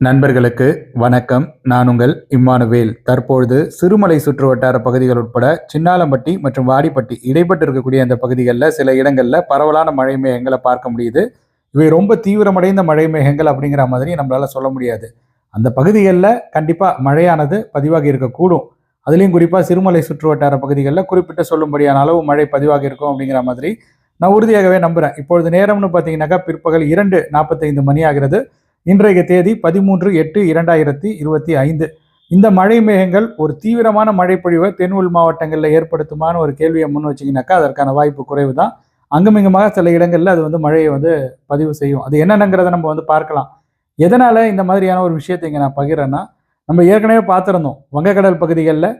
நண்பர்களுக்கு வணக்கம். நான் உங்கள் இம்மானுவேல். தற்பொழுது சிறுமலை சுற்று வட்டார பகுதிகள் உட்பட சின்னாலம்பட்டி மற்றும் வாடிப்பட்டி இடைப்பட்டு இருக்கக்கூடிய அந்த பகுதிகளில் சில இடங்களில் பரவலான மழை மேகங்களை பார்க்க முடியுது. இவை ரொம்ப தீவிரமடைந்த மழை மேகங்கள் அப்படிங்கிற மாதிரி நம்மளால் சொல்ல முடியாது. அந்த பகுதிகளில் கண்டிப்பாக மழையானது பதிவாகி இருக்கக்கூடும். அதுலேயும் குறிப்பாக சிறுமலை சுற்று வட்டார பகுதிகளில் குறிப்பிட்ட சொல்லும்படியான அளவு மழை பதிவாகி இருக்கும் அப்படிங்கிற மாதிரி நான் உறுதியாகவே நம்புகிறேன் இப்பொழுது நேரம்னு பார்த்தீங்கன்னாக்கா பிற்பகல் இரண்டு நாற்பத்தைந்து மணி ஆகிறது. இன்றைய தேதி பதிமூன்று எட்டு இரண்டாயிரத்தி இருபத்தி ஐந்து. இந்த மழை மேகங்கள் ஒரு தீவிரமான மழைப்பொழிவை தென் உள் மாவட்டங்களில் ஏற்படுத்துமான ஒரு கேள்வியை முன் வச்சிங்கனாக்கா அதற்கான வாய்ப்பு குறைவு தான் அங்குமிங்குமாக சில இடங்களில் அது வந்து மழையை வந்து பதிவு செய்யும். அது என்னென்னங்கிறத நம்ம வந்து பார்க்கலாம். எதனால் இந்த மாதிரியான ஒரு விஷயத்தை இங்கே நான் பகிர்றேன்னா நம்ம ஏற்கனவே பார்த்துருந்தோம். வங்கக்கடல் பகுதிகளில்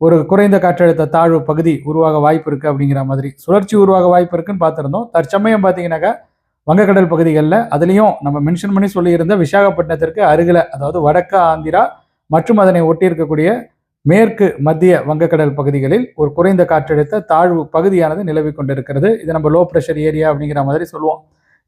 ஒரு குறைந்த காற்றழுத்த தாழ்வு பகுதி உருவாக வாய்ப்பு இருக்குது அப்படிங்கிற மாதிரி. சுழற்சி உருவாக வாய்ப்பு இருக்குன்னு பார்த்துருந்தோம். தற்சமயம் பார்த்தீங்கன்னாக்கா வங்கக்கடல் பகுதிகளில் அதுலேயும் நம்ம மென்ஷன் பண்ணி சொல்லியிருந்த விசாகப்பட்டினத்திற்கு அருகில் அதாவது வடக்கு ஆந்திரா மற்றும் அதனை ஒட்டி இருக்கக்கூடிய மேற்கு மத்திய வங்கக்கடல் பகுதிகளில் ஒரு குறைந்த காற்றழுத்த தாழ்வு பகுதியானது நிலவி கொண்டிருக்கிறது. இது நம்ம லோ ப்ரெஷர் ஏரியா அப்படிங்கிற மாதிரி சொல்லுவோம்.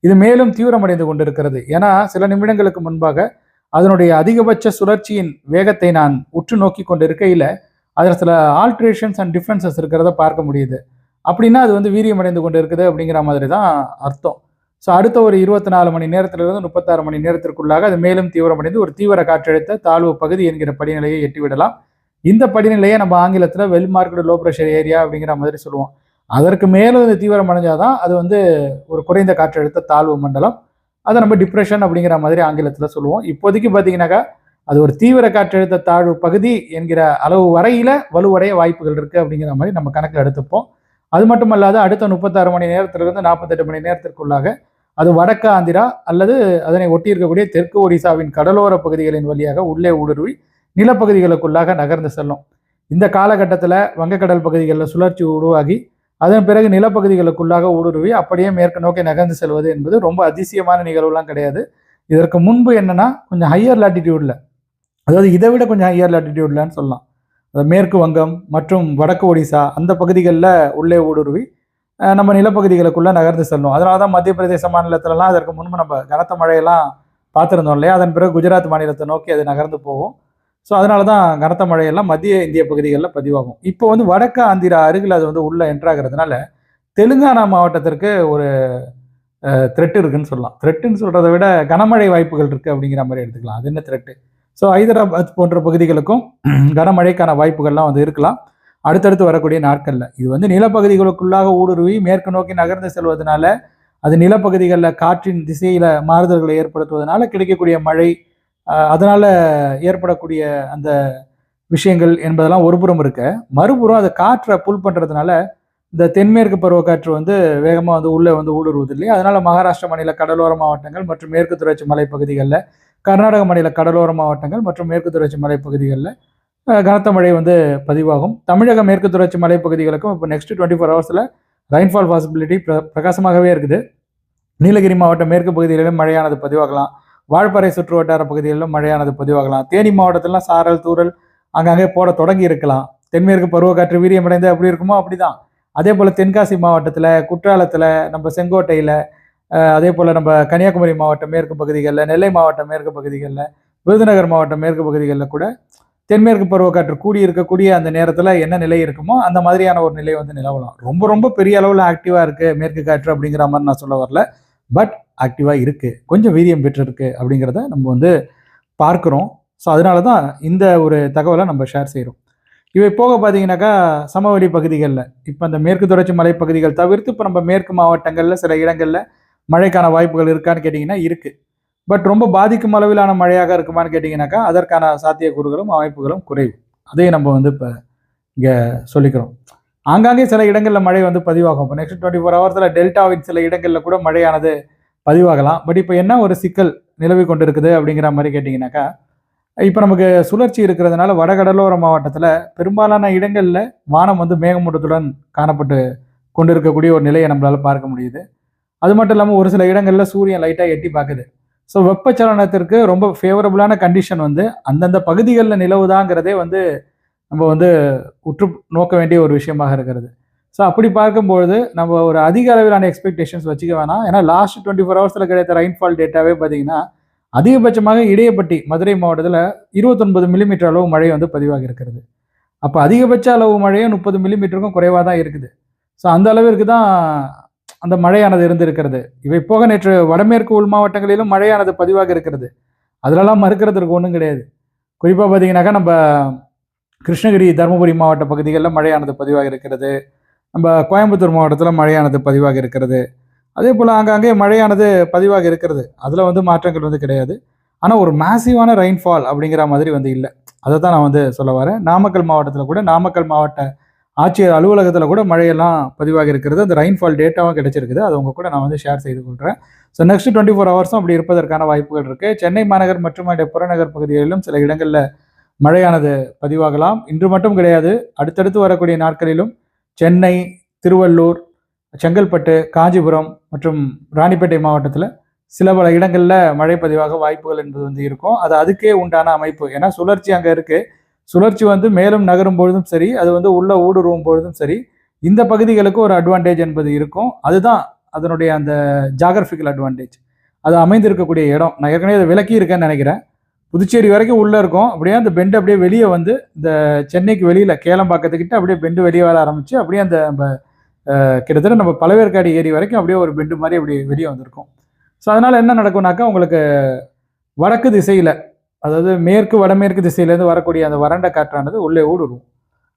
இது மேலும் தீவிரமடைந்து கொண்டிருக்கிறது. ஏன்னா சில நிமிடங்களுக்கு முன்பாக அதனுடைய அதிகபட்ச சுழற்சியின் வேகத்தை நான் உற்று நோக்கி கொண்டிருக்கையில் அதில் சில ஆல்ட்ரேஷன்ஸ் அண்ட் டிஃப்ரென்சஸ் இருக்கிறத பார்க்க முடியுது. அப்படின்னா அது வந்து வீரியமடைந்து கொண்டு இருக்குது அப்படிங்கிற மாதிரி தான் அர்த்தம். ஸோ அடுத்த ஒரு இருபத்தி நாலு மணி நேரத்திலிருந்து முப்பத்தாறு மணி நேரத்திற்குள்ளாக அது மேலும் தீவிரமடைந்து ஒரு தீவிர காற்றழுத்த தாழ்வு பகுதி என்கிற படிநிலையை எட்டிவிடலாம் இந்த படிநிலையை நம்ம ஆங்கிலத்தில் well marked low pressure area அப்படிங்கிற மாதிரி சொல்லுவோம். அதற்கு மேலும் இது தீவிரமடைஞ்சாதான் அது வந்து ஒரு குறைந்த காற்றழுத்த தாழ்வு மண்டலம் அதை நம்ம டிப்ரெஷன் அப்படிங்கிற மாதிரி ஆங்கிலத்தில் சொல்லுவோம். இப்போதைக்கு பார்த்தீங்கன்னாக்கா அது ஒரு தீவிர காற்றழுத்த தாழ்வு பகுதி என்கிற அளவு வரையில வலுவடைய வாய்ப்புகள் இருக்குது அப்படிங்கிற மாதிரி நம்ம கணக்கில் எடுத்துப்போம். அது மட்டும் அல்லாத அடுத்த முப்பத்தாறு மணி நேரத்திலிருந்து நாற்பத்தெட்டு மணி நேரத்திற்குள்ளாக அது வடக்கு ஆந்திரா அல்லது அதனை ஒட்டி இருக்கக்கூடிய தெற்கு ஒடிசாவின் கடலோர பகுதிகளின் வழியாக உள்ளே ஊடுருவி நிலப்பகுதிகளுக்குள்ளாக நகர்ந்து செல்லும். இந்த காலகட்டத்தில் வங்கக்கடல் பகுதிகளில் சுழற்சி உருவாகி அதன் பிறகு நிலப்பகுதிகளுக்குள்ளாக ஊடுருவி அப்படியே மேற்கு நோக்கி நகர்ந்து செல்வது என்பது ரொம்ப அதிசயமான நிகழ்வுலாம் கிடையாது. இதற்கு முன்பு என்னென்னா கொஞ்சம் ஹையர் லாட்டிடியூடில் அதாவது இதை விட கொஞ்சம் ஹையர் லாட்டிடியூட்லன்னு சொல்லலாம். அது மேற்கு வங்கம் மற்றும் வடக்கு ஒடிசா அந்த பகுதிகளில் உள்ளே ஊடுருவி நம்ம நிலப்பகுதிகளுக்குள்ளே நகர்ந்து செல்லும். அதனால தான் மத்திய பிரதேச மாநிலத்திலலாம் அதற்கு முன்பு நம்ம கனத்த மழையெல்லாம் பார்த்துருந்தோம் இல்லையா? அதன் பிறகு குஜராத் மாநிலத்தை நோக்கி அது நகர்ந்து போகும். ஸோ அதனால தான் கனத்த மழையெல்லாம் மத்திய இந்திய பகுதிகளில் பதிவாகும். இப்போ வந்து வடக்கு ஆந்திரா அருகில் அது வந்து உள்ளே என்ட்ராகிறதுனால தெலுங்கானா மாவட்டத்திற்கு ஒரு த்ரெட் இருக்குன்னு சொல்லலாம். த்ரெட்டுன்னு சொல்கிறத விட கனமழை வாய்ப்புகள் இருக்குது அப்படிங்கிற மாதிரி எடுத்துக்கலாம். அது என்ன த்ரெட்டு ஸோ ஹைதராபாத் போன்ற பகுதிகளுக்கும் கனமழைக்கான வாய்ப்புகள்லாம் வந்து இருக்கலாம். அடுத்தடுத்து வரக்கூடிய நாட்களில். இது வந்து நிலப்பகுதிகளுக்குள்ளாக ஊடுருவி மேற்கு நோக்கி நகர்ந்து செல்வதனால அது நிலப்பகுதிகளில் காற்றின் திசையில் மாறுதல்களை ஏற்படுத்துவதனால கிடைக்கக்கூடிய மழை அதனால் ஏற்படக்கூடிய அந்த விஷயங்கள் என்பதெல்லாம் ஒரு புறம் இருக்க. மறுபுறம் அதை காற்றை புல் பண்ணுறதுனால இந்த தென்மேற்கு பருவக்காற்று வந்து வேகமாக வந்து உள்ளே வந்து ஊடுருவது இல்லையா? அதனால் மகாராஷ்டிரா மாநில கடலோர மாவட்டங்கள் மற்றும் மேற்கு தொடர்ச்சி மலைப்பகுதிகளில் கர்நாடக மாநில கடலோர மாவட்டங்கள் மற்றும் மேற்கு தொடர்ச்சி மலைப்பகுதிகளில் கனத்த மழை வந்து பதிவாகும். தமிழக மேற்கு தொடர்ச்சி மலைப்பகுதிகளுக்கும் இப்போ நெக்ஸ்ட் டுவெண்ட்டி ஃபோர் ஹவர்ஸில் ரெயின்ஃபால் பாசிபிலிட்டி பிர பிரகாசமாகவே இருக்குது. நீலகிரி மாவட்டம் மேற்கு பகுதிகளிலும் மழையானது பதிவாகலாம். வால்பாறை சுற்று வட்டார பகுதிகளிலும் மழையானது பதிவாகலாம். தேனி மாவட்டத்திலாம் சாரல் தூரல் அங்கங்கே போட தொடங்கி இருக்கலாம். தென்மேற்கு பருவக்காற்று வீரியமடைந்து அப்படி இருக்குமோ? அப்படிதான். அதே போல் தென்காசி மாவட்டத்தில் குற்றாலத்தில் நம்ம செங்கோட்டையில் அதே போல் நம்ம கன்னியாகுமரி மாவட்டம் மேற்கு பகுதிகளில் நெல்லை மாவட்டம் மேற்கு பகுதிகளில் விருதுநகர் மாவட்டம் மேற்கு பகுதிகளில் கூட தென்மேற்கு பருவக்காற்று கூடி இருக்கக்கூடிய அந்த நேரத்தில் என்ன நிலை இருக்குமோ அந்த மாதிரியான ஒரு நிலை வந்து நிலவலாம். ரொம்ப ரொம்ப பெரிய அளவில் ஆக்டிவாக இருக்குது மேற்கு காற்று அப்படிங்கிற மாதிரி நான் சொல்ல வரல. பட் ஆக்டிவாக இருக்குது கொஞ்சம் வீரியம் பெற்றிருக்கு அப்படிங்கிறத நம்ம வந்து பார்க்குறோம். ஸோ அதனால தான் இந்த ஒரு தகவலை நம்ம ஷேர் செய்கிறோம் இவை போக பார்த்தீங்கன்னாக்கா சமவெளி பகுதிகளில். இப்போ அந்த மேற்கு தொடர்ச்சி மலைப்பகுதிகள் தவிர்த்து இப்போ நம்ம மேற்கு மாவட்டங்களில் சில இடங்களில் மழைக்கான வாய்ப்புகள் இருக்கான்னு கேட்டிங்கன்னா இருக்குது பட் ரொம்ப பாதிக்கும் அளவிலான மழையாக இருக்குமான்னு கேட்டிங்கனாக்கா அதற்கான சாத்தியக்கூறுகளும் அமைப்புகளும் குறைவு. அதையும் நம்ம வந்து இப்போ இங்கே சொல்லிக்கிறோம். ஆங்காங்கே சில இடங்களில் மழை வந்து பதிவாகும். இப்போ நெக்ஸ்ட் டுவெண்ட்டி ஃபோர் ஹவர்ஸில் டெல்டாவின் சில இடங்களில் கூட மழையானது பதிவாகலாம். பட் இப்போ என்ன ஒரு சிக்கல் நிலவி கொண்டு இருக்குது அப்படிங்கிற மாதிரி கேட்டிங்கனாக்கா இப்போ நமக்கு சுழற்சி இருக்கிறதுனால வடகடலோர மாவட்டத்தில் பெரும்பாலான இடங்களில் வானம் வந்து மேகமூட்டத்துடன் காணப்பட்டு கொண்டிருக்கக்கூடிய ஒரு நிலையை நம்மளால் பார்க்க முடியுது. அது மட்டும் இல்லாமல் ஒரு சில இடங்களில் சூரியன் லைட்டாக எட்டி பார்க்குது. ஸோ வெப்பச்சலனத்திற்கு ரொம்ப ஃபேவரபுளான கண்டிஷன் வந்து அந்தந்த பகுதிகளில் நிலவுதாங்கிறதே வந்து நம்ம வந்து உற்று நோக்க வேண்டிய ஒரு விஷயமாக இருக்கிறது. ஸோ அப்படி பார்க்கும்பொழுது நம்ம ஒரு அதிக அளவிலான எக்ஸ்பெக்டேஷன்ஸ் வச்சுக்க வேணாம். ஏன்னா லாஸ்ட் டுவெண்ட்டி ஃபோர் ஹவர்ஸில் கிடைத்த ரெயின்ஃபால் டேட்டாவே பார்த்தீங்கன்னா அதிகபட்சமாக இடையப்பட்டி மதுரை மாவட்டத்தில் இருபத்தொன்பது மில்லிமீட்டர் அளவு மழை வந்து பதிவாகி இருக்கிறது. அப்போ அதிகபட்ச அளவு மழையும் முப்பது மில்லிமீட்டருக்கும் குறைவாக தான் இருக்குது. ஸோ அந்த அளவிற்கு தான் அந்த மழையானது இருந்திருக்கிறது. இவை போக நேற்று வடமேற்கு உள் மாவட்டங்களிலும் மழையானது பதிவாக இருக்கிறது. அதிலெல்லாம் மறுக்கிறதுக்கு ஒன்றும் கிடையாது. குறிப்பாக பார்த்தீங்கன்னாக்கா நம்ம கிருஷ்ணகிரி தருமபுரி மாவட்ட பகுதிகளில் மழையானது பதிவாக இருக்கிறது. நம்ம கோயம்புத்தூர் மாவட்டத்தில் மழையானது பதிவாக இருக்கிறது. அதே போல் அங்கங்கே மழையானது பதிவாக இருக்கிறது. அதில் வந்து மாற்றங்கள் வந்து கிடையாது. ஆனால் ஒரு மேசிவான ரெயின்ஃபால் அப்படிங்கிற மாதிரி வந்து இல்லை. அதை தான் நான் வந்து சொல்ல வரேன். நாமக்கல் மாவட்டத்தில் கூட நாமக்கல் மாவட்ட ஆட்சியர் அலுவலகத்தில் கூட மழையெல்லாம் பதிவாக இருக்கிறது. அந்த ரெயின்ஃபால் டேட்டாவும் கிடைச்சிருக்குது. அது உங்கள் கூட நான் வந்து ஷேர் செய்து கொள்கிறேன் ஸோ நெக்ஸ்ட் டுவெண்ட்டி ஃபோர் ஹவர்ஸும் அப்படி இருப்பதற்கான வாய்ப்புகள் இருக்குது சென்னை மாநகர் மற்றும் அதனுடைய புறநகர் பகுதிகளிலும் சில இடங்களில் மழையானது பதிவாகலாம். இன்று மட்டும் கிடையாது. அடுத்தடுத்து வரக்கூடிய நாட்களிலும் சென்னை திருவள்ளூர் செங்கல்பட்டு காஞ்சிபுரம் மற்றும் ராணிப்பேட்டை மாவட்டத்தில் சில பல இடங்களில் மழை பதிவாக வாய்ப்புகள் என்பது வந்து இருக்கும். அது அதுக்கே உண்டான அமைப்பு. ஏன்னா சுழற்சி அங்கே இருக்குது சுழற்சி வந்து மேலும் நகரும் பொழுதும் சரி அது வந்து உள்ள ஊடுருவும் பொழுதும் சரி இந்த பகுதிகளுக்கு ஒரு அட்வான்டேஜ் என்பது இருக்கும். அதுதான் அதனுடைய அந்த ஜாகிரபிக்கல் அட்வான்டேஜ் அது அமைந்திருக்கக்கூடிய இடம். நான் ஏற்கனவே அதை விளக்கி இருக்கேன்னு நினைக்கிறேன். புதுச்சேரி வரைக்கும் உள்ளே இருக்கும். அப்படியே அந்த பெண்டு அப்படியே வெளியே வந்து இந்த சென்னைக்கு வெளியில் கேளம்பாக்கத்துக்கிட்ட அப்படியே பெண்டு வெளியே வர ஆரம்பிச்சு அப்படியே அந்த நம்ம கிட்டத்தட்ட நம்ம பழவேற்காடு ஏரி வரைக்கும் அப்படியே ஒரு பெண்டு மாதிரி அப்படி வெளியே வந்திருக்கும். ஸோ அதனால் என்ன நடக்கும்னாக்கா உங்களுக்கு வடக்கு திசையில் அதாவது மேற்கு வடமேற்கு திசையிலேருந்து வரக்கூடிய அந்த வறண்ட காற்றானது உள்ளே ஊடுருவும்.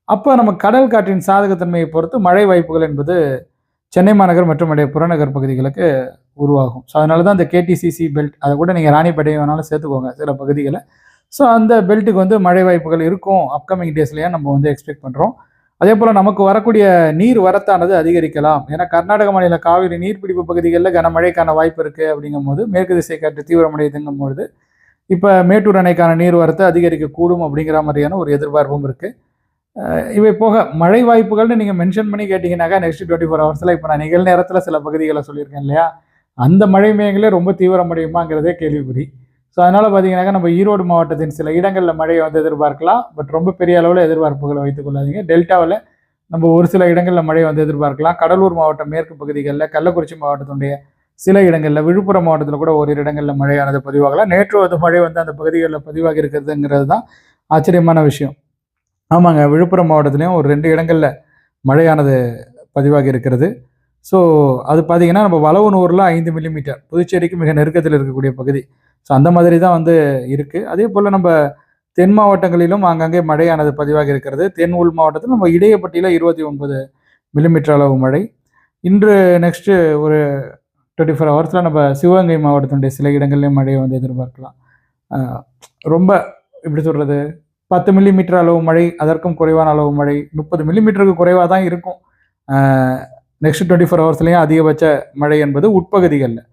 அப்போ நம்ம கடல் காற்றின் சாதகத்தன்மையை பொறுத்து மழை வாய்ப்புகள் என்பது சென்னை மாநகர் மற்றும் அடைய புறநகர் பகுதிகளுக்கு உருவாகும். ஸோ அதனால தான் இந்த கேடிசிசி பெல்ட் அதை கூட நீங்கள் ராணிப்பேட்டை வேணாலும் சேர்த்துக்கோங்க சில பகுதிகளை. ஸோ அந்த பெல்ட்டுக்கு வந்து மழை வாய்ப்புகள் இருக்கும் அப்கமிங் டேஸ்லேயே நம்ம வந்து எக்ஸ்பெக்ட் பண்ணுறோம் அதே போல் நமக்கு வரக்கூடிய நீர் வரத்தானது அதிகரிக்கலாம். ஏன்னா கர்நாடக மாநில காவிரி நீர்பிடிப்பு பகுதிகளில் கனமழைக்கான வாய்ப்பு இருக்குது அப்படிங்கும் போது மேற்கு திசை காற்று தீவிரமடையுதுங்கும் பொழுது இப்போ மேட்டூர் அணைக்கான நீர்வரத்தை அதிகரிக்கக்கூடும் அப்படிங்கிற மாதிரியான ஒரு எதிர்பார்ப்பும் இருக்குது இவை போக மழை வாய்ப்புகள்னு நீங்கள் மென்ஷன் பண்ணி கேட்டிங்கனாக்கா நெக்ஸ்ட் டுவெண்ட்டி ஃபோர் ஹவர்ஸில் இப்போ நான் நிகழ்நேரத்தில் சில பகுதிகளை சொல்லியிருக்கேன் இல்லையா? அந்த மழை மேகங்களே ரொம்ப தீவிரமடையுமாங்கிறதே கேள்விக்குறி. ஸோ அதனால் பார்த்தீங்கன்னாக்கா நம்ம ஈரோடு மாவட்டத்தின் சில இடங்களில் மழையை வந்து எதிர்பார்க்கலாம். பட் ரொம்ப பெரிய அளவில் எதிர்பார்ப்புகளை வைத்துக்கொள்ளாதீங்க. டெல்டாவில் நம்ம ஒரு சில இடங்களில் மழை வந்து எதிர்பார்க்கலாம். கடலூர் மாவட்டம் மேற்கு பகுதிகளில் கள்ளக்குறிச்சி மாவட்டத்தினுடைய சில இடங்களில் விழுப்புரம் மாவட்டத்தில் கூட ஓரிரு இடங்களில் மழையானது பதிவாகலாம். நேற்று அது மழை வந்து அந்த பகுதிகளில் பதிவாகி இருக்கிறதுங்கிறது தான் ஆச்சரியமான விஷயம். ஆமாங்க விழுப்புரம் மாவட்டத்துலேயும் ஒரு ரெண்டு இடங்களில் மழையானது பதிவாகி இருக்கிறது. ஸோ அது பார்த்தீங்கன்னா நம்ம வளவனூரில் ஐந்து மில்லிமீட்டர் புதுச்சேரிக்கு மிக நெருக்கத்தில் இருக்கக்கூடிய பகுதி. ஸோ அந்த மாதிரி தான் வந்து இருக்குது அதே போல் நம்ம தென் மாவட்டங்களிலும் ஆங்காங்கே மழையானது பதிவாகி இருக்கிறது. தென் உள் மாவட்டத்தில் நம்ம இடையப்பட்டியில் இருபத்தி ஒன்பது மில்லிமீட்டர் அளவு மழை. இன்று நெக்ஸ்ட்டு ஒரு டுவெண்ட்டி ஃபோர் ஹவர்ஸில் நம்ம சிவகங்கை மாவட்டத்தினுடைய சில இடங்கள்லேயும் மழையை வந்து எதிர்பார்க்கலாம். ரொம்ப எப்படி சொல்கிறது பத்து மில்லிமீட்டர் அளவு மழை அதற்கும் குறைவான அளவு மழை முப்பது மில்லிமீட்டருக்கு குறைவாக தான் இருக்கும். நெக்ஸ்ட் டுவெண்ட்டி ஃபோர் ஹவர்ஸ்லேயும் அதிகபட்ச மழை என்பது உட்பகுதிகளில்.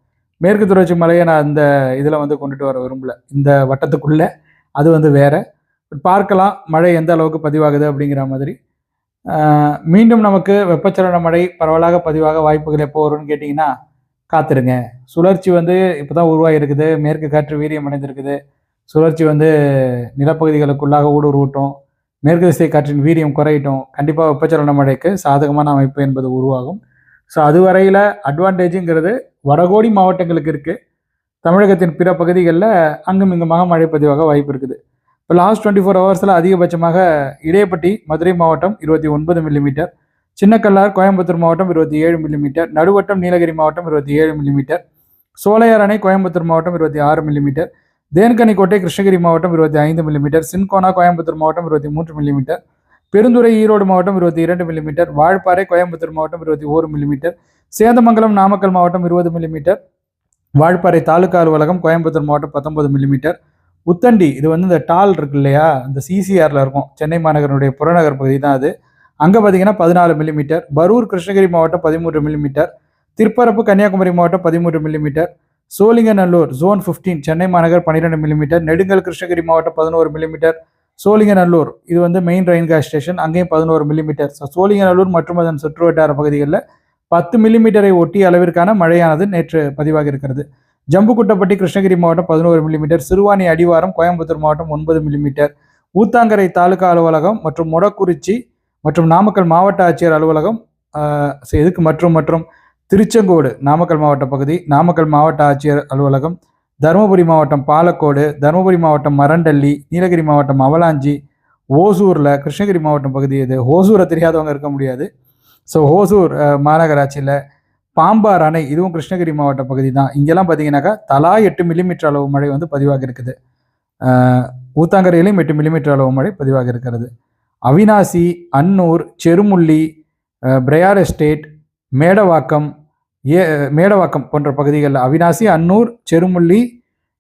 மேற்கு தொடர்ச்சி மலையை நான் இந்த இதில் வந்து கொண்டுட்டு வர விரும்பல. இந்த வட்டத்துக்குள்ளே அது வந்து வேறு. பார்க்கலாம் மழை எந்த அளவுக்கு பதிவாகுது அப்படிங்கிற மாதிரி. மீண்டும் நமக்கு வெப்பச்சலன மழை பரவலாக பதிவாக வாய்ப்புகள் எப்போ வரும்னு கேட்டிங்கன்னா காத்திருங்க. சுழற்சி வந்து இப்போ தான் உருவாகிருக்குது மேற்கு காற்று வீரியம் அடைந்திருக்குது. சுழற்சி வந்து நிலப்பகுதிகளுக்குள்ளாக ஊடுருவட்டும். மேற்கு திசை காற்றின் வீரியம் குறையட்டும். கண்டிப்பாக வெப்பச்சலன மழைக்கு சாதகமான அமைப்பு என்பது உருவாகும். ஸோ அதுவரையில் அட்வான்டேஜுங்கிறது வடகோடி மாவட்டங்களுக்கு இருக்குது தமிழகத்தின் பிற பகுதிகளில் அங்கும் இங்குமாக மழை பதிவாக வாய்ப்பு இருக்குது. இப்போ லாஸ்ட் டுவெண்ட்டி ஃபோர் ஹவர்ஸில் அதிகபட்சமாக இடையப்பட்டி மதுரை மாவட்டம் இருபத்தி ஒன்பது மில்லிமீட்டர் சின்னக்கல்லார் கோயம்புத்தூர் மாவட்டம் இருபத்தி ஏழு மில்லிமீட்டர் நடுவட்டம் நீலகிரி மாவட்டம் இருபத்தி ஏழு மில்லிமீட்டர் சோலையார் அணை கோயம்புத்தூர் மாவட்டம் இருபத்தி ஆறு மில்லிமீட்டர் தேன்கனிக்கோட்டை கிருஷ்ணகிரி மாவட்டம் இருபத்தி ஐந்து மில்லிமீட்டர் சின்கோனா கோயம்புத்தூர் மாவட்டம் இருபத்தி மூன்று மில்லிமீட்டர் பெருந்துறை ஈரோடு மாவட்டம் இருபத்தி இரண்டு மில்லிமீட்டர் வால்பாறை கோயம்புத்தூர் மாவட்டம் இருபத்தி ஓரு மில்லிமீட்டர் சேந்தமங்கலம் நாமக்கல் மாவட்டம் இருபது மில்லிமீட்டர் வால்பாறை தாலுகா அலுவலகம் கோயம்புத்தூர் மாவட்டம் பத்தொன்பது மில்லிமீட்டர் உத்தண்டி இது வந்து இந்த டால் இருக்கு இல்லையா இந்த சிசிஆரில் இருக்கும். சென்னை மாநகரனுடைய புறநகர் பகுதி தான் அது. அங்கே பார்த்தீங்கன்னா பதினாலு மில்லிமீட்டர் பரூர் கிருஷ்ணகிரி மாவட்டம் பதிமூன்று மில்லிமீட்டர் திருப்பரப்பு கன்னியாகுமரி மாவட்டம் பதிமூன்று மில்லிமீட்டர் சோழிங்கநல்லூர் ஜோன் 15 சென்னை மாநகர் பன்னிரெண்டு மில்லிமீட்டர் நெடுங்கல் கிருஷ்ணகிரி மாவட்டம் பதினோரு மில்லிமீட்டர் சோழிங்கநல்லூர் இது வந்து மெயின் ரயின் ஸ்டேஷன் அங்கேயும் பதினோரு மில்லிமீட்டர் ஸோ சோழிங்கநல்லூர் மற்றும் அதன் சுற்றுவட்டார பகுதிகளில் பத்து மில்லிமீட்டரை ஒட்டிய அளவிற்கான மழையானது நேற்று பதிவாக இருக்கிறது. ஜம்புக்குட்டப்பட்டி கிருஷ்ணகிரி மாவட்டம் பதினோரு மில்லிமீட்டர் சிறுவாணி அடிவாரம் கோயம்புத்தூர் மாவட்டம் ஒன்பது மில்லிமீட்டர் ஊத்தாங்கரை தாலுகா அலுவலகம் மற்றும் மொடக்குறிச்சி மற்றும் நாமக்கல் மாவட்ட ஆட்சியர் அலுவலகம் ஆஹ், இதுக்கு மற்றும் மற்றும் திருச்செங்கோடு நாமக்கல் மாவட்ட பகுதி நாமக்கல் மாவட்ட ஆட்சியர் அலுவலகம் தருமபுரி மாவட்டம் பாலக்கோடு தருமபுரி மாவட்டம் மரண்டள்ளி நீலகிரி மாவட்டம் அவலாஞ்சி ஓசூரில் கிருஷ்ணகிரி மாவட்டம் பகுதி இது. ஓசூரை தெரியாதவங்க இருக்க முடியாது. ஸோ ஓசூர் மாநகராட்சியில் பாம்பார் அணை இதுவும் கிருஷ்ணகிரி மாவட்ட பகுதி தான். இங்கெல்லாம் பார்த்தீங்கன்னாக்கா தலா எட்டு மில்லிமீட்டர் அளவு மழை வந்து பதிவாக இருக்குது. ஊத்தாங்கரையிலையும் எட்டு மில்லிமீட்டர் அளவு மழை பதிவாக இருக்கிறது. அவினாசி அன்னூர் செருமுள்ளி அஹ், பிரயார் எஸ்டேட் மேடவாக்கம் ஏ மேடவாக்கம் போன்ற பகுதிகளில் அவினாசி அன்னூர் செருமுள்ளி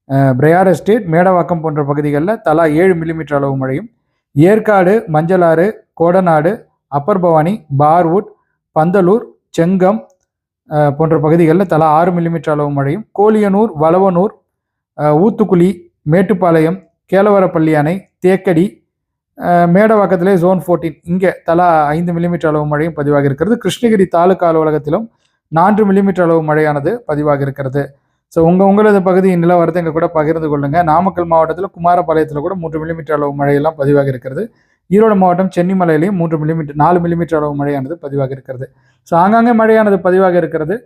அஹ், பிரயார் எஸ்டேட் மேடவாக்கம் போன்ற பகுதிகளில் தலா ஏழு மில்லிமீட்டர் அளவு மழையும் ஏற்காடு மஞ்சளாறு கோடநாடு அப்பர் பவானி பார்வுட் பந்தலூர் செங்கம் போன்ற பகுதிகளில் தலா ஆறு மில்லிமீட்டர் அளவு மழையும் கோலியனூர் வளவனூர் ஊத்துக்குழி மேட்டுப்பாளையம் கேலவரப்பள்ளி அணை தேக்கடி மேடவாக்கத்திலே ஜோன் ஃபோர்டீன் இங்கே தலா ஐந்து மில்லிமீட்டர் அளவு மழையும் பதிவாக இருக்கிறது. கிருஷ்ணகிரி தாலுகா அலுவலகத்திலும் நான்கு மில்லிமீட்டர் அளவு மழையானது பதிவாக இருக்கிறது. ஸோ உங்கள் உங்களது பகுதியின் நிலவரத்தை எங்கள் கூட பகிர்ந்து கொள்ளுங்கள் நாமக்கல் மாவட்டத்தில் குமாரபாளையத்தில் கூட மூன்று மில்லிமீட்டர் அளவு மழையெல்லாம் பதிவாக இருக்கிறது. ஈரோடு மாவட்டம் சென்னிமலையிலையும் மூன்று மில்லிமீட்டர் நாலு மில்லிமீட்டர் அளவு மழையானது பதிவாக இருக்கிறது. ஸோ ஆங்காங்கே மழையானது பதிவாக இருக்கிறது.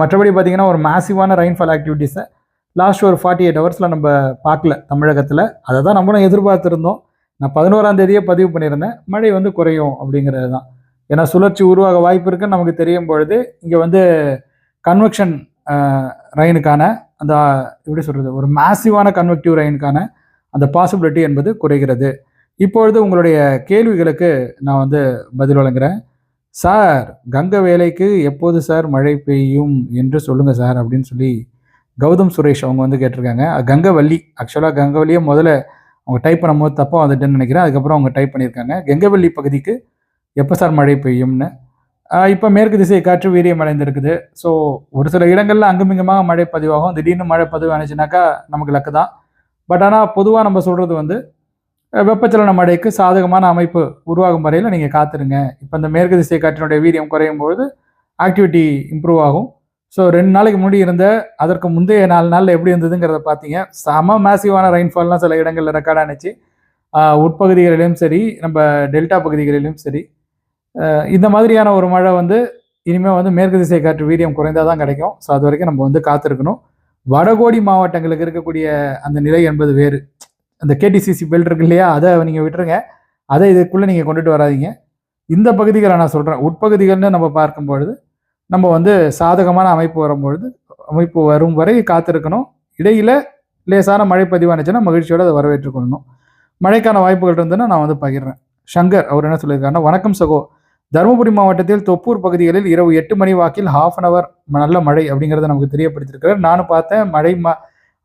மற்றபடி பார்த்தீங்கன்னா ஒரு மேசிவான ரெயின்ஃபால் ஆக்டிவிட்டீஸை லாஸ்ட் ஒரு ஃபார்ட்டி எயிட் ஹவர்ஸில் நம்ம பார்க்கல தமிழகத்தில். அதை தான் நம்மளும் எதிர்பார்த்துருந்தோம். நான் பதினோராம் தேதியே பதிவு பண்ணியிருந்தேன். மழை வந்து குறையும் அப்படிங்கிறது தான். ஏன்னா சுழற்சி உருவாக வாய்ப்பு இருக்குன்னு நமக்கு தெரியும் பொழுது இங்கே வந்து கன்வெக்ஷன் ரயினுக்கான அந்த எப்படி சொல்கிறது ஒரு மேசிவான கன்வெக்டிவ் ரயினுக்கான அந்த பாசிபிலிட்டி என்பது குறைகிறது. இப்பொழுது உங்களுடைய கேள்விகளுக்கு நான் வந்து பதில் வழங்குறேன். சார் கங்க வேலைக்கு எப்போது சார் மழை பெய்யும் என்று சொல்லுங்கள் சார் அப்படின்னு சொல்லி கௌதம் சுரேஷ் அவங்க வந்து கேட்டிருக்காங்க. கங்கவல்லி. ஆக்சுவலாக கங்கவல்லியை முதல்ல அவங்க டைப் பண்ணும்போது தப்பாக வந்துட்டுன்னு நினைக்கிறேன். அதுக்கப்புறம் அவங்க டைப் பண்ணியிருக்காங்க. கங்கவல்லி பகுதிக்கு எப்போ சார் மழை பெய்யும்னு? இப்போ மேற்கு திசை காற்று வீரியம் அடைந்திருக்குது. ஸோ ஒரு சில இடங்களில் அங்குமிங்கமாக மழை பதிவாகும். திடீர்னு மழை பதிவானுச்சுனாக்கா நமக்கு லக்கு தான். பட் ஆனால் பொதுவாக நம்ம சொல்கிறது வந்து வெப்பச்சலன மழைக்கு சாதகமான அமைப்பு உருவாகும் வரையில் நீங்கள் காத்துருங்க. இப்போ இந்த மேற்கு திசை காற்றினுடைய வீரியம் குறையும் பொழுது ஆக்டிவிட்டி இம்ப்ரூவ் ஆகும். ஸோ ரெண்டு நாளைக்கு முன்னாடி இருந்த அதற்கு முந்தைய நாலு நாளில் எப்படி இருந்ததுங்கிறத பார்த்தீங்க. செம மேசிவான ரெயின்ஃபால்லாம் சில இடங்களில் ரெக்கார்ட் ஆனிச்சு. உட்பகுதிகளிலும் சரி நம்ம டெல்டா பகுதிகளிலும் சரி. இந்த மாதிரியான ஒரு மழை வந்து இனிமேல் வந்து மேற்கு திசை காற்று வீரியம் குறைந்தால் தான் கிடைக்கும். ஸோ அது வரைக்கும் நம்ம வந்து காத்திருக்கணும். வடகோடி மாவட்டங்களுக்கு இருக்கக்கூடிய அந்த நிலை என்பது வேறு. அந்த கேடிசிசி பெல்ட் இருக்கு இல்லையா அதை நீங்கள் விட்டுருங்க. அதை இதுக்குள்ளே நீங்கள் கொண்டுட்டு வராதீங்க. இந்த பகுதிகளை நான் சொல்கிறேன் உட்பகுதிகள்னு நம்ம பார்க்கும்பொழுது நம்ம வந்து சாதகமான அமைப்பு வரும்பொழுது அமைப்பு வரும் வரை காத்திருக்கணும். இடையில லேசான மழை பதிவானுச்சுன்னா மகிழ்ச்சியோடு அதை வரவேற்றுக்கொள்ளணும் மழைக்கான வாய்ப்புகள் இருந்ததுன்னா நான் வந்து பகிர்றேன். சங்கர் அவர் என்ன சொல்லியிருக்காருன்னா வணக்கம் சகோ. தருமபுரி மாவட்டத்தில் தொப்பூர் பகுதிகளில் இரவு எட்டு மணி வாக்கில் ஹாஃப் அன் அவர் நல்ல மழை அப்படிங்கிறத நமக்கு தெரியப்படுத்திருக்கிறார் நானும் பார்த்தேன் மழை ம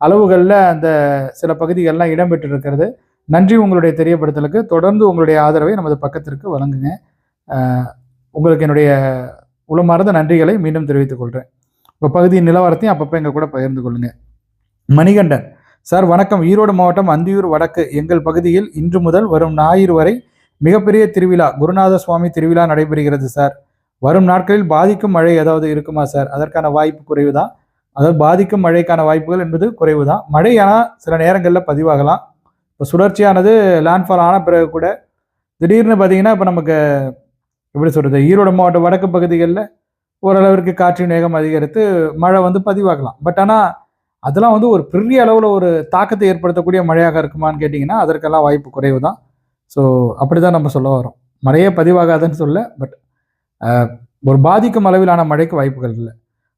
அளவுகளில் அந்த சில பகுதிகள்லாம் இடம்பெற்றிருக்கிறது. நன்றி உங்களுடைய தெரியப்படுத்தலுக்கு. தொடர்ந்து உங்களுடைய ஆதரவை நமது பக்கத்திற்கு வழங்குங்க. உங்களுக்கு என்னுடைய உளமார்ந்த நன்றிகளை மீண்டும் தெரிவித்துக் கொள்கிறேன் இப்போ பகுதியின் நிலவரத்தையும் அப்பப்போ எங்கள் கூட பகிர்ந்து கொள்ளுங்கள் மணிகண்டன் சார் வணக்கம். ஈரோடு மாவட்டம் அந்தியூர் வடக்கு. எங்கள் பகுதியில் இன்று முதல் வரும் ஞாயிறு வரை மிகப்பெரிய திருவிழா குருநாத சுவாமி திருவிழா நடைபெறுகிறது சார். வரும் நாட்களில் பாதிக்கும் மழை ஏதாவது இருக்குமா சார்? அதற்கான வாய்ப்பு குறைவு தான் அதாவது பாதிக்கும் மழைக்கான வாய்ப்புகள் என்பது குறைவு தான் மழை ஆனால் சில நேரங்களில் பதிவாகலாம். இப்போ சுழற்சியானது லேண்ட்ஃபால் ஆன பிறகு கூட திடீர்னு பார்த்தீங்கன்னா இப்போ நமக்கு எப்படி சொல்கிறது ஈரோடு மாவட்ட வடக்கு பகுதிகளில் ஓரளவிற்கு காற்றின் வேகம் அதிகரித்து மழை வந்து பதிவாகலாம். பட் ஆனால் அதெல்லாம் வந்து ஒரு பெரிய அளவில் ஒரு தாக்கத்தை ஏற்படுத்தக்கூடிய மழையாக இருக்குமான்னு கேட்டிங்கன்னா அதற்கெல்லாம் வாய்ப்பு குறைவு தான் ஸோ அப்படி தான் நம்ம சொல்ல வரோம். மழையே பதிவாகாதுன்னு சொல்ல பட் ஒரு பாதிக்கும் அளவிலான மழைக்கு வாய்ப்புகள் இல்லை.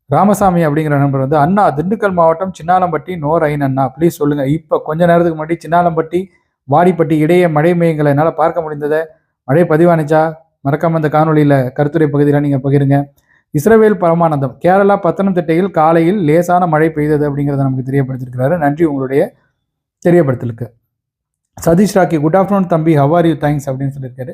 ராமசாமி அப்படிங்கிற நண்பர் வந்து அண்ணா திண்டுக்கல் மாவட்டம் சின்னாலம்பட்டி நோ ரைன் அண்ணா ப்ளீஸ் சொல்லுங்கள் இப்போ கொஞ்ச நேரத்துக்கு முன்னாடி சின்னாலம்பட்டி வாடிப்பட்டி இடையே மழை மையங்களை. என்னால் பார்க்க முடிந்ததை. மழை பதிவானுச்சா? மறக்காம இந்த காணொலியில் கருத்துரை பகுதியில் நீங்கள் பகிருங்க. இஸ்ரவேல் பரமானந்தம் கேரளா பத்தனம்திட்டையில் காலையில் லேசான மழை பெய்தது அப்படிங்கிறத நமக்கு தெரியப்படுத்திருக்கிறாரு நன்றி உங்களுடைய தெரியப்படுத்தலுக்கு. சதீஷ் ராக்கி குட் ஆஃப்டர்நூன் தம்பி ஹவார் யூ தேங்க்ஸ் அப்படின்னு சொல்லியிருக்காரு.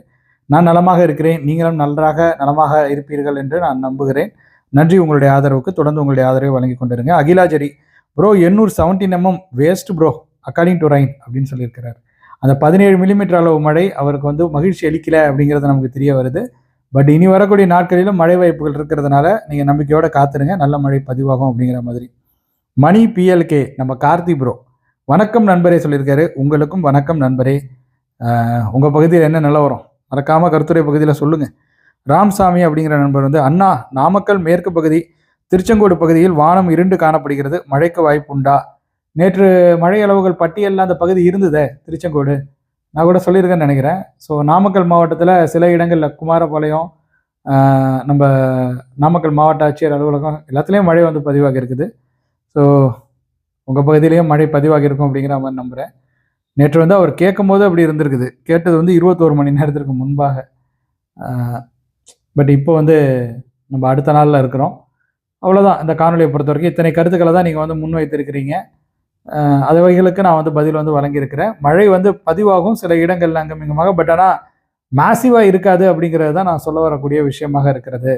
நான் நலமாக இருக்கிறேன். நீங்களும் நன்றாக நலமாக இருப்பீர்கள் என்று நான் நம்புகிறேன். நன்றி உங்களுடைய ஆதரவுக்கு. தொடர்ந்து உங்களுடைய ஆதரவை வழங்கி கொண்டிருங்க. அகிலாஜரி bro Ennore seventeen MM waste bro according to rain அப்படின்னு சொல்லியிருக்கிறார். அந்த பதினேழு மில்லிமீட்டர் அளவு மழை அவருக்கு வந்து மகிழ்ச்சி அளிக்கல அப்படிங்கிறது நமக்கு தெரிய வருது. பட் இனி வரக்கூடிய நாட்களிலும் மழை வாய்ப்புகள் இருக்கிறதுனால நீங்கள் நம்பிக்கையோடு காத்துருங்க. நல்ல மழை பதிவாகும் அப்படிங்கிற மாதிரி. மணி பிஎல்கே நம்ம கார்த்தி ப்ரோ வணக்கம் நண்பரே சொல்லியிருக்காரு. உங்களுக்கும் வணக்கம் நண்பரே. உங்கள் பகுதியில் என்ன நிலவரம் மறக்காமல் கருத்துரை பகுதியில் சொல்லுங்கள் ராம்சாமி அப்படிங்கிற நண்பர் வந்து அண்ணா நாமக்கல் மேற்கு பகுதி திருச்செங்கோடு பகுதியில் வானம் இருண்டு காணப்படுகிறது. மழைக்கு வாய்ப்புண்டா? நேற்று மழை அளவுகள் பட்டியலில் அந்த பகுதி இருந்தது திருச்செங்கோடு. நான் கூட சொல்லியிருக்கேன்னு நினைக்கிறேன். ஸோ நாமக்கல் மாவட்டத்தில் சில இடங்களில் குமாரபாளையம் நம்ம நாமக்கல் மாவட்ட ஆட்சியர் அலுவலகம் எல்லாத்துலேயும் மழை வந்து பதிவாக இருக்குது. ஸோ உங்கள் பகுதியிலையும் மழை பதிவாக இருக்கும் அப்படிங்கிற மாதிரி நம்புகிறேன் நேற்று வந்து அவர் கேட்கும்போது அப்படி இருந்திருக்குது. கேட்டது வந்து இருபத்தோரு மணி நேரத்திற்கு முன்பாக. பட் இப்போ வந்து நம்ம அடுத்த நாளில் இருக்கிறோம். அவ்வளோதான் இந்த காணொலியை பொறுத்த வரைக்கும் இத்தனை கருத்துக்களை தான் நீங்கள் வந்து முன்வைத்திருக்கிறீங்க. அது வகைகளுக்கு நான் வந்து பதில் வந்து வழங்கியிருக்கிறேன். மழை வந்து பதிவாகும் சில இடங்கள்ல அங்கும் பட் ஆனால் மேசிவாக இருக்காது அப்படிங்கிறது தான் நான் சொல்ல வரக்கூடிய விஷயமாக இருக்கிறது.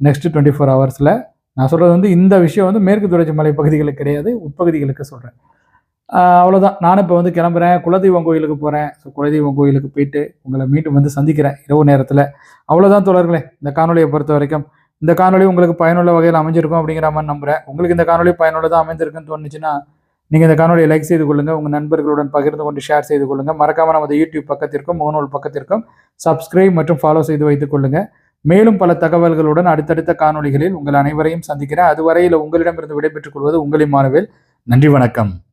நெக்ஸ்ட் டுவெண்ட்டி ஃபோர் ஹவர்ஸில் நான் சொல்கிறது வந்து இந்த விஷயம் வந்து மேற்கு தொடர்ச்சி மலை பகுதிகளுக்கு கிடையாது உட்பகுதிகளுக்கு சொல்கிறேன் அவ்வளோதான் நானும் இப்போ வந்து கிளம்புறேன். குலதெய்வம் கோயிலுக்கு போகிறேன் ஸோ குலதெய்வம் கோயிலுக்கு போயிட்டு உங்களை மீண்டும் வந்து சந்திக்கிறேன் இரவு நேரத்தில். அவ்வளோதான் தொடர்களே இந்த காணொலியை பொறுத்த வரைக்கும் இந்த காணொலி உங்களுக்கு பயனுள்ள வகையில் அமைஞ்சிருக்கும் அப்படிங்கிற மாதிரி நம்புறேன். உங்களுக்கு இந்த காணொலி பயனுள்ளதாக அமைந்திருக்குன்னு தோணுச்சுன்னா நீங்கள் இந்த காணொலியை லைக் செய்து கொள்ளுங்கள் உங்கள் நண்பர்களுடன் பகிர்ந்து கொண்டு ஷேர் செய்து கொள்ளுங்கள் மறக்காமல் நமது யூடியூப் பக்கத்திற்கும் முகநூல் பக்கத்திற்கும் சப்ஸ்கிரைப் மற்றும் ஃபாலோ செய்து வைத்துக் கொள்ளுங்கள் மேலும் பல தகவல்களுடன் அடுத்தடுத்த காணொளிகளில் உங்கள் அனைவரையும் சந்திக்கிறேன். அதுவரையில் உங்களிடமிருந்து விடைபெற்றுக் கொள்வது உங்களின் மாணவில். நன்றி வணக்கம்.